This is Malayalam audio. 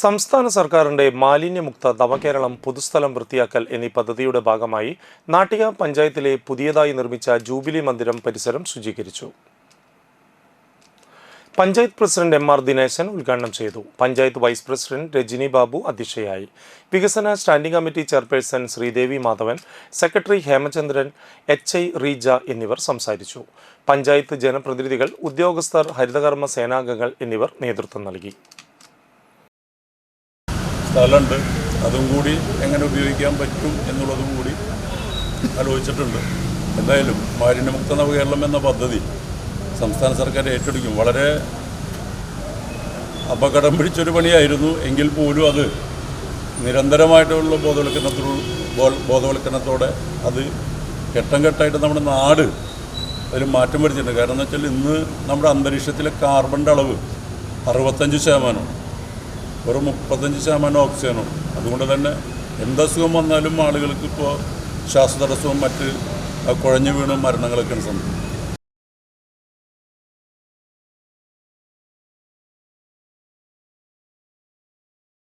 സംസ്ഥാന സർക്കാരിന്റെ മാലിന്യമുക്ത നവകേരളം പൊതുസ്ഥലം വൃത്തിയാക്കൽ എന്നീ പദ്ധതിയുടെ ഭാഗമായി നാട്ടിക പഞ്ചായത്തിലെ പുതിയതായി നിർമ്മിച്ച ജൂബിലി മന്ദിരം പരിസരം ശുചീകരിച്ചു. Panchayat president M R Dineshan ഉദ്ഘാടനം ചെയ്തു. പഞ്ചായത്ത് വൈസ് പ്രസിഡന്റ് രജനി ബാബു അധ്യക്ഷയായി. വികസന standing committee chairperson Sreedevi Madhavan secretary Hemachandran H I Reeja എന്നിവർ സംസാരിച്ചു. പഞ്ചായത്ത് ജനപ്രതിനിധികൾ ഉദ്യോഗസ്ഥർ ഹരിതകർമ്മ സേനാംഗങ്ങൾ എന്നിവർ നേതൃത്വം നൽകി. സ്ഥലമുണ്ട്. അതും കൂടി എങ്ങനെ ഉപയോഗിക്കാൻ പറ്റും എന്നുള്ളതും കൂടി ആലോചിച്ചിട്ടുണ്ട്. എന്തായാലും മാലിന്യമുക്ത നവകേരളം എന്ന പദ്ധതി സംസ്ഥാന സർക്കാർ ഏറ്റെടുക്കും. വളരെ അപകടം പിടിച്ചൊരു പണിയായിരുന്നു. എങ്കിൽ പോലും അത് നിരന്തരമായിട്ടുള്ള ബോധവൽക്കരണത്തിലുള്ള ബോധവൽക്കരണത്തോടെ അത് ഘട്ടം ഘട്ടമായിട്ട് നമ്മുടെ നാട് അതിൽ മാറ്റം വരുത്തിയിട്ടുണ്ട്. കാരണം എന്ന് വെച്ചാൽ ഇന്ന് നമ്മുടെ അന്തരീക്ഷത്തിലെ കാർബണിന്റെ അളവ് അറുപത്തഞ്ച് ശതമാനം വെറും മുപ്പത്തഞ്ച് ശതമാനം ഓക്സിജനും. അതുകൊണ്ട് തന്നെ എന്തസുഖം വന്നാലും ആളുകൾക്ക് ഇപ്പോൾ ശ്വാസതടസ്സവും മറ്റ് കുഴഞ്ഞു വീണും മരണങ്ങളൊക്കെയാണ് സംഭവിക്കുന്നത്.